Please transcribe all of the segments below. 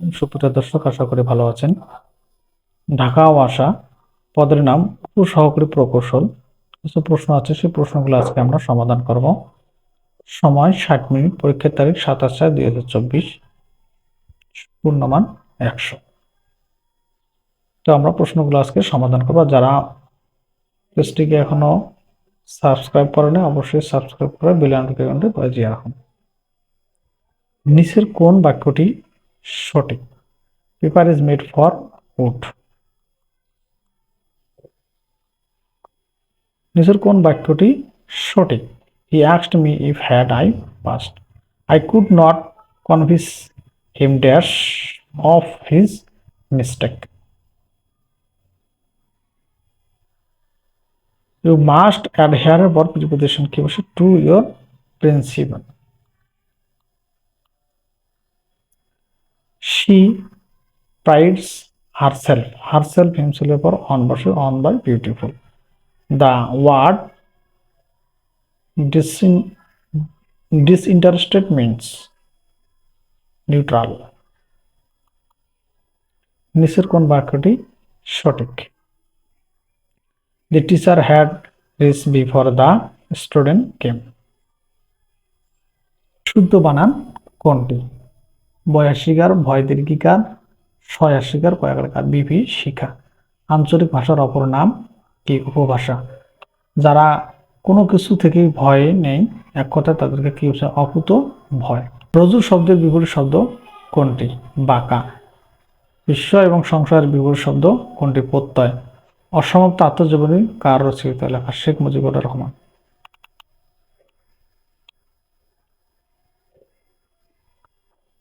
সুপ্রিয় দর্শক, আশা করি ভালো আছেন। ঢাকা ও আসা পদের নাম উপসহকারী প্রকৌশল। কিছু প্রশ্ন আছে, সেই প্রশ্নগুলো আজকে আমরা সমাধান করব। সময় ষাট মিনিট, পরীক্ষার তারিখ সাতাশ চার দুই হাজার চব্বিশ। পূর্ণমান একশো। তো আমরা প্রশ্নগুলো আজকে সমাধান করব। যারা পেজটিকে এখনও সাবস্ক্রাইব করেনি অবশ্যই সাবস্ক্রাইব করে বেল নোটিফিকেশনটি বাজিয়ে রাখুন। নিচের কোন বাক্যটি সঠিক paper is made for wood নিচের কোন বাক্যটি সঠিক he asked me if had I passed I could not convince him dash of his mistake you must adhere বর প্রিপোজিশন কি বসে to your prides herself herself himself এর পর on বসে on by beautiful the word disin disinterested means neutral নিচের কোন বাক্যটি সঠিক the teacher had this before the student came শুদ্ধ বানান কোনটি বয়াশিকার ভয় দীর্ঘিকার শয়াশিকার কয়াকার বিপি শিখা। আঞ্চলিক ভাষার অপর নাম কি উপভাষা? যারা কোনো কিছু থেকেই ভয় নেই, এক কথায় তাদেরকে কি হচ্ছে? অকুত ভয়। রজু শব্দের বিপরীত শব্দ কোনটি? বাঁকা। বিশ্ব এবং সংসারের বিপরীত শব্দ কোনটি? প্রত্যয়। অসমাপ্ত আত্মজীবনী কার রচিত? লেখা শেখ মুজিবুর রহমান।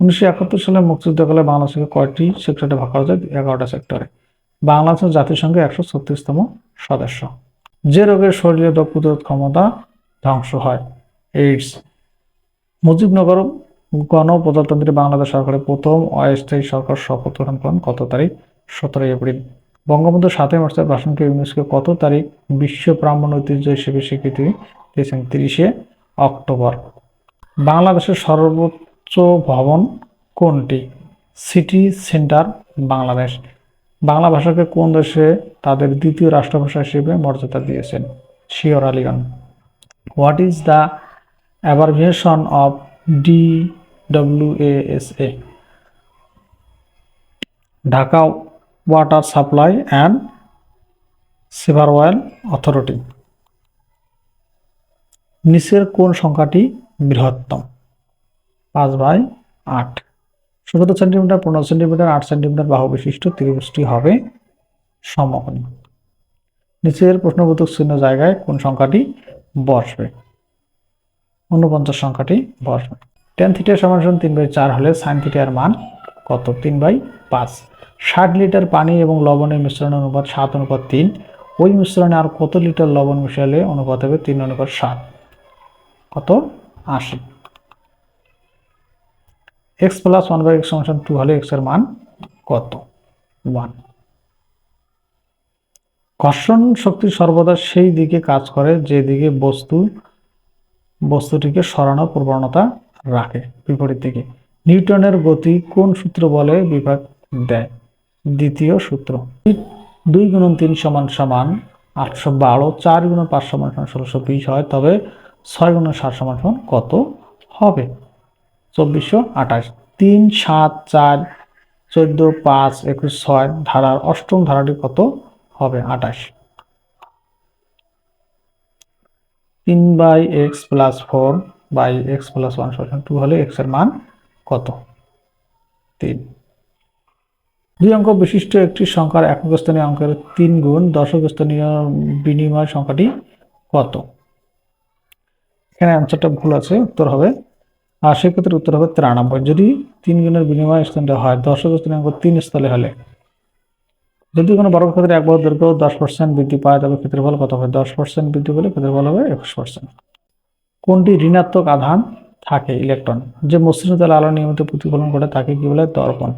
উনিশশো একাত্তর সালে মুক্তিযুদ্ধকালে বাংলাদেশকে কয়টি সেক্টরে ভাগ করা যায়? এগারোটা সেক্টরে। বাংলাদেশ জাতিসংঘের একশো ছত্রিশতম সদস্য। যে রোগের শরীরে রোগ প্রতিরোধ ক্ষমতা ধ্বংস হয় এইডস মুজিবনগর গণপ্রজাতন্ত্রী বাংলাদেশ সরকারের প্রথম অস্থায়ী সরকার শপথ গ্রহণ করেন কত তারিখ? সতেরোই এপ্রিল। বঙ্গবন্ধু সাতই মার্চের ভাষণকে ইউনেস্কো কত তারিখ? বিশ্ব ব্রাহ্মণ ঐতিহ্য হিসেবে স্বীকৃতি দিয়েছেন তিরিশে অক্টোবর। বাংলাদেশের সর্বোচ্চ ভবন কোনটি? City centre, Bangladesh. বাংলা ভাষাকে কোন দেশে তাদের দ্বিতীয় রাষ্ট্রভাষা হিসেবে মর্যাদা দিয়েছেন? Sure আলিগন what is the abbreviation of D A Dhaka water supply and sewerage authority নিচের কোন সংখ্যাটি বৃহত্তম? পাঁচ বাই আট। সতেরো সেন্টিমিটার, পনেরো সেন্টিমিটার, আট সেন্টিমিটার বাহু বিশিষ্ট ত্রিভুজটি হবে সমকোণী। নিচের প্রশ্নবোধক চিহ্ন জায়গায় কোন সংখ্যাটি বসবে? ঊনপঞ্চাশ সংখ্যাটি বসবে। টেন থিটার সমান সমান তিন বাই চার হলে সাইন থিটার মান কত? তিন বাই পাঁচ। ষাট লিটার পানি এবং লবণের মিশ্রণের অনুপাত সাত অনুপাত তিন। ওই মিশ্রণে আর কত লিটার লবণ মিশালে অনুপাত হবে? তিন অনুপাত সাত। কত? আশি। X plus one by x সমান টু হলে এক্সের মান কত? ওয়ান ঘর্ষণ শক্তি সর্বদা সেই দিকে কাজ করে যে দিকে বস্তু, বস্তুটিকে সরানোর প্রবণতা রাখে বিপরীত দিকে। নিউটনের গতি কোন সূত্র বলে? বিভাগ দেয়। দ্বিতীয় সূত্র। দুই গুণন তিন সমান সমান আটশো বারো, চার গুণন পাঁচ সমান সমান ষোলোশো বিশ হয়, তবে ছয় গুণন সাত সমান সমান কত হবে? চব্বিশশো আঠাশ। তিন, সাত, চার, চোদ্দ, পাঁচ, একুশ, ছয় ধারার অষ্টম ধারাটি কত হবে? আঠাশ। তিন by x plus four by x plus one সমান টু হলে এক্সের মান কত? তিন। দুই অঙ্ক বিশিষ্ট একটি সংখ্যার একক স্থানীয় অঙ্কের তিন গুণ দশক স্থানীয় বিনিময় সংখ্যাটি কত? এখানে অ্যান্সারটা ভুল আছে, উত্তর হবে আর সেক্ষেত্রে উত্তর হবে তিরানব্বই। যদি তিন গুণের বিনিময় স্থানটা হয় দশক স্থানীয় অঙ্ক তিন স্থলে হলে। যদি কোনো বর্গক্ষেত্রে এক বর্গ দৈর্ঘ্য দশ পার্সেন্ট বৃদ্ধি পায়, তবে ক্ষেত্রফল কত হবে? দশ পার্সেন্ট বৃদ্ধি পেলে ক্ষেত্রফল হবে একুশ পার্সেন্ট কোনটি ঋণাত্মক আধান থাকে? ইলেকট্রন। যে মসৃণ তালে আলো নিয়মিত প্রতিফলন করে তাকে কি বলে? দর্পণ।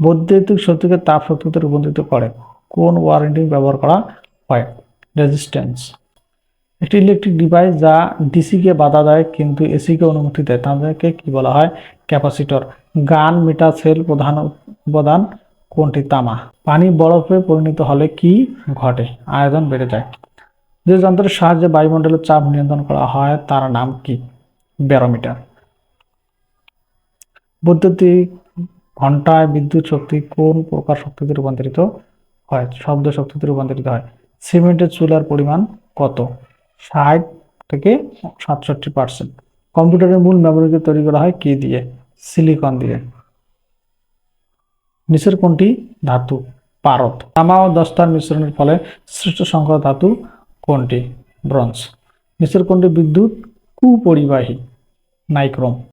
বৈদ্যুতিক শক্তিকে তাপ শক্তিতে রূপান্তরিত করে। কোন ওয়ারেন্টি ব্যবহার করা হয়? রেজিস্ট্যান্স। একটি ইলেকট্রিক ডিভাইস যা ডিসিকে বাধা দেয়, কিন্তু এসিকে অনুমতি দেয়। তাদেরকে কি বলা হয়? ক্যাপাসিটর। গান মিটার সেল প্রধান উপাদান কোনটি? তামা। পানি বরফে পরিণত হলে কি ঘটে? আয়তন বেড়ে যায়। যে যন্ত্রের সাহায্যে বায়ুমণ্ডলের চাপ নিয়ন্ত্রণ করা হয়, তার নাম কি? ব্যারোমিটার। বৈদ্যুতিক ঘন্টায় বিদ্যুৎ শক্তি কোন প্রকার শক্তিতে রূপান্তরিত হয়? শব্দ শক্তিতে রূপান্তরিত হয়। সিমেন্টের চুলার পরিমাণ কত? ষাট থেকে সাতষট্টি পার্সেন্ট কম্পিউটারের মূল মেমোরিকে তৈরি করা হয় কি দিয়ে? সিলিকন দিয়ে। নিচের কোনটি? ধাতু, পারদ। তামা ও দস্তার মিশ্রণের ফলে সৃষ্ট সংখ্যক ধাতু কোনটি? ব্রঞ্জ। নিচের কোনটি? বিদ্যুৎ, কুপরিবাহী, নাইক্রোম।